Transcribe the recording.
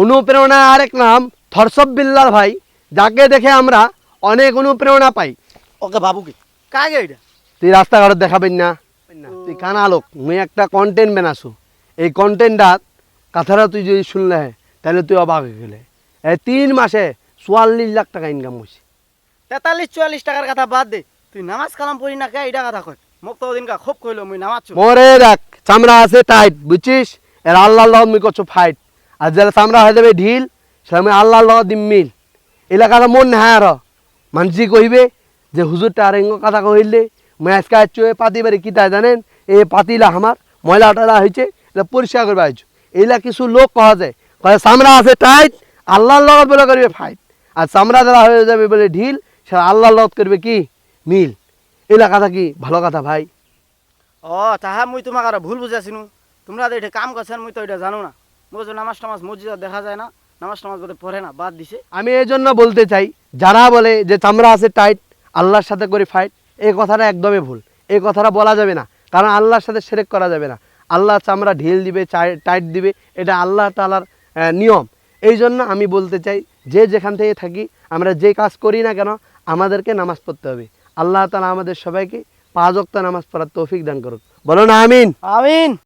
অনুপ্রেরণা আরেক নাম থরসব বিল্লাল ভাই যাকে দেখে আমরা অনেক অনুপ্রেরণা পাই। ওকে বাবুকে। কাকে এটা? তুই রাস্তাঘাটত দেখাবেন না। তুই কানা লোক মুই একটা কন্টেন্ট বানাসু। এই কন্টেন্টটাত কথাটা তুই যদি শুনলে হয়, তাহলে তুই অবাক হয়ে গেলে। এই তিন মাসে চুয়াল্লিশ লাখ টাকা ইনকাম করছি তেতাল্লিশ চুয়াল্লিশ টাকার কথা বাদ দে। তুই নামাজ কালাম পড়ি না কে এটা কথা কয়? মোক তো খুব কইলো মুই নামাজ মরে দেখ চামড়া আছে টাইট বুঝছিস? এর আল্লাহর লগত মুই করছ ফাইট আর যারা চামড়া হয়ে যাবে ঢিল সেটা আমি আল্লাহর লগত দিম মিল। এলাকাটা মন না আর। মানসি কহিবে যে, হুজুরটা আর কথা কহিলে, মুই আজকে আসছো এ পাতি বাড়ি কিতা জানেন? এ পাতিলা আমার, ময়লা টয়লা হয়েছে এটা পরিষ্কার করবে আইছো এইলা কিছু লোক কহা যায়, কয়ে চামড়া আছে টাইট আল্লাহর লগত বলে করবে ফাইট। আর চামড়া দ্বারা হয়ে যাবে বলে ঢিল সেটা আল্লাহর লগত করবে কি? মিল। এলা কথা কি? ভালো কথা ভাই। ও তাহা মুই তোমাক আর ভুল বুঝাছিনু তোমরা তো এটা কাম করছেন মুই তো এটা জানো না। মুই নামাজ টামাজ মসজিদে দেখা যায় না নামাজ টামাজ বোধহয় পড়ে না বাদ দিছে। আমি এই জন্য বলতে চাই যারা বলে যে চামড়া আছে টাইট আল্লাহর সাথে করে ফাইট এই কথাটা একদমই ভুল। এই কথাটা বলা যাবে না কারণ আল্লাহর সাথে সেরেক করা যাবে না। আল্লাহ চামড়া ঢিল দিবে টাইট দিবে এটা আল্লাহ তালার নিয়ম। এই জন্য আমি বলতে চাই যে যেখান থেকে থাকি আমরা যে কাজ করি না কেন আমাদেরকে নামাজ পড়তে হবে। আল্লাহ তালা আমাদের সবাইকে পাঁচ ওয়াক্ত নামাজ পড়ার তৌফিক দান করুক। বলো না আমিন। আমিন।